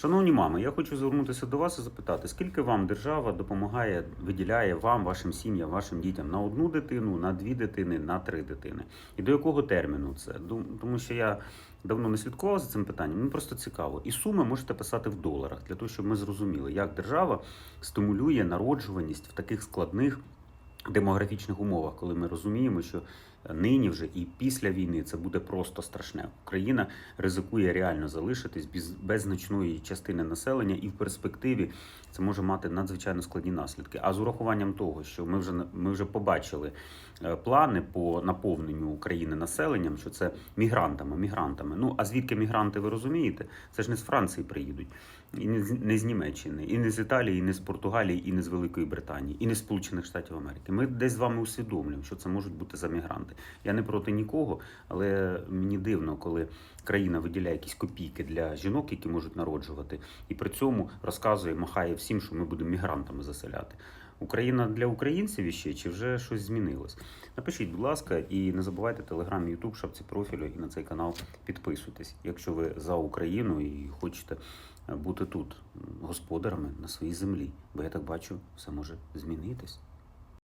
Шановні мами, я хочу звернутися до вас і запитати, скільки вам держава допомагає, виділяє вам, вашим сім'ям, вашим дітям на одну дитину, на дві дитини, на три дитини? І до якого терміну це? Тому що я давно не слідкував за цим питанням, мені просто цікаво. І суми можете писати в доларах, для того, щоб ми зрозуміли, як держава стимулює народжуваність в таких складних демографічних умовах, коли ми розуміємо, що нині вже і після війни це буде просто страшне. Україна ризикує реально залишитись без, без значної частини населення, і в перспективі це може мати надзвичайно складні наслідки. А з урахуванням того, що ми вже ми вже побачили е, плани по наповненню України населенням, що це мігрантами, мігрантами. Ну а звідки мігранти ви розумієте? Це ж не з Франції приїдуть, і не з, не з Німеччини, і не з Італії, і не з Португалії, і не з Великої Британії, і не з Сполучених Штатів Америки. Ми десь з вами усвідомлюємо, що це можуть бути за мігранти. Я не проти нікого, але мені дивно, коли країна виділяє якісь копійки для жінок, які можуть народжувати, і при цьому розказує, махає всім, що ми будемо мігрантами заселяти. Україна для українців іще чи вже щось змінилось? Напишіть, будь ласка, і не забувайте телеграм, Ютуб, шапці профілю і на цей канал підписуйтесь, якщо ви за Україну і хочете е, бути тут господарами на своїй землі. Бо я так бачу, все може змінитись.